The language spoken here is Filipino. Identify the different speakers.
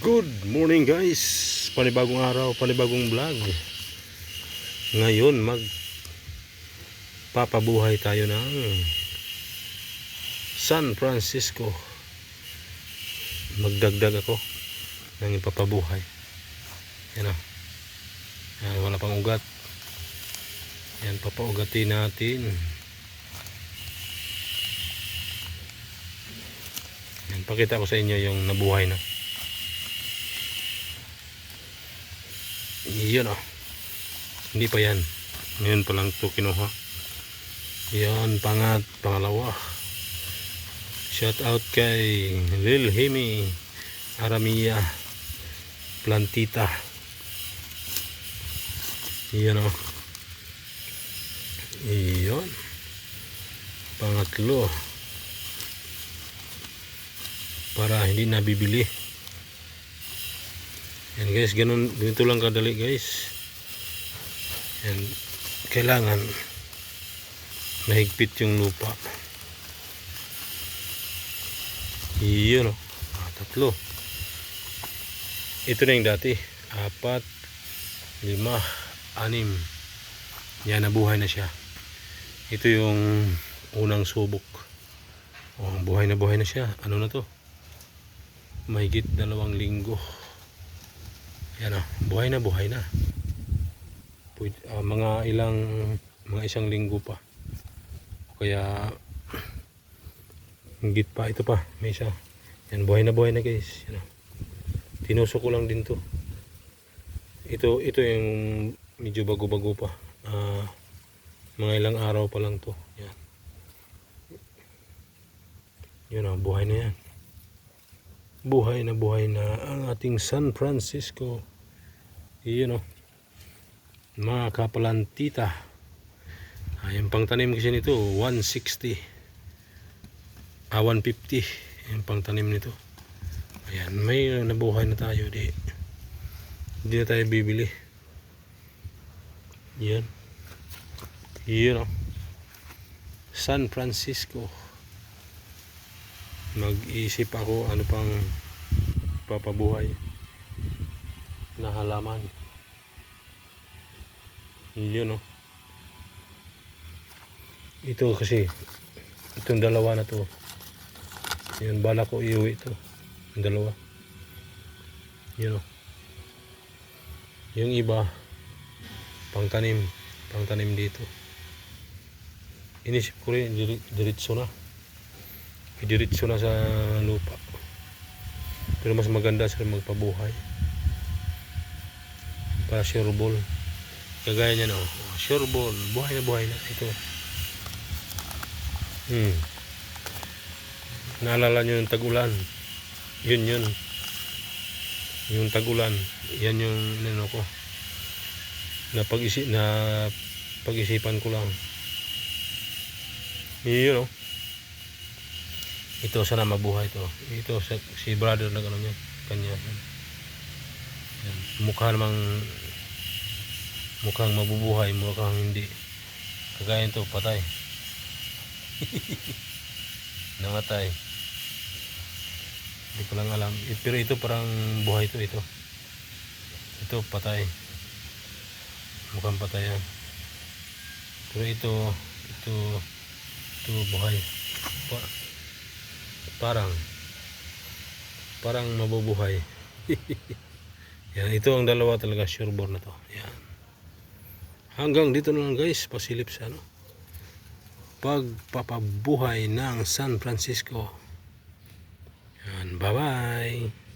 Speaker 1: Good morning guys! Panibagong araw, panibagong vlog. Ngayon mag papabuhay tayo ng San Francisco. Magdagdag ako ng ipapabuhay. Yan o. Yan, wala pang ugat. Yan, papaugatin natin. Yan, pakita ko sa inyo yung nabuhay na. Yun oh. Hindi pa yan. Ngayon pa lang ito kinuha. Yan, pangat, pangalawa. Shout out kay Lil Himi Aramia Plantita. Yan oh. Iyon. Pangatlo. Para hindi nabibili. Yan guys, ganun, ganito lang kadali guys. Yan, kailangan mahigpit yung lupa. Iyon o, ah, tatlo. Ito na yung dati. Apat, lima, anim. Yan, nabuhay na siya. Ito yung unang subok. Oh, buhay na buhay na siya. Ano na to? Mahigit dalawang linggo. Yan o, buhay na buhay na. Pwede, ah, mga ilang, mga isang linggo pa. Kaya, higit pa, ito pa, may isa. Yan, buhay na buhay na guys. Yan o. Tinusok ko lang din to. Ito, ito yung medyo bago-bago pa. Ah, mga ilang araw pa lang to. Yan. Yun o, buhay na yan buhay na buhay na ang ating San Francisco. Iyon o. Mga kapalantita. Ayan pang tanim kasi nito, 160. Ah, 150. Ayan pang tanim nito. Ayan, may nabuhay na tayo. Di, hindi na tayo bibili. Yan. Iyon o. San Francisco mag-iisip ako ano pang papabuhay na halaman. Yun no? Ito kasi itong dalawa na to. Yun bala ko iuwi ito. Yung dalawa. Yun no? Yung iba pang tanim pang tanim dito. Inisip ko rin diri- diretso na. Idiretso na sa lupa. Pero mas maganda sila magpabuhay para sure ball kagaya niya no oh, sure ball buhay na buhay na. Ito. Hmm. Naalala nyo yung tagulan? Yun yun. Yung tagulan. Yan yung ano ko. Na pag-isip na pag-isipan ko lang. Yun no ito sana mabuhay to. Ito sa, si brother na ano niya. Kanya. Yan. mukha namang mukhang mabubuhay mukhang hindi. Kagaya to patay. Namatay. Hindi ko lang alam. Eh, pero ito parang buhay to ito. Ito patay. Mukhang patay yan. Pero ito ito ito buhay. Pa, parang parang mabubuhay. Yan ito ang dalawa talaga sureball na to. Yan hanggang dito na lang guys. Pasilip sa ano? Pagpapabuhay ng San Francisco. Yan bye bye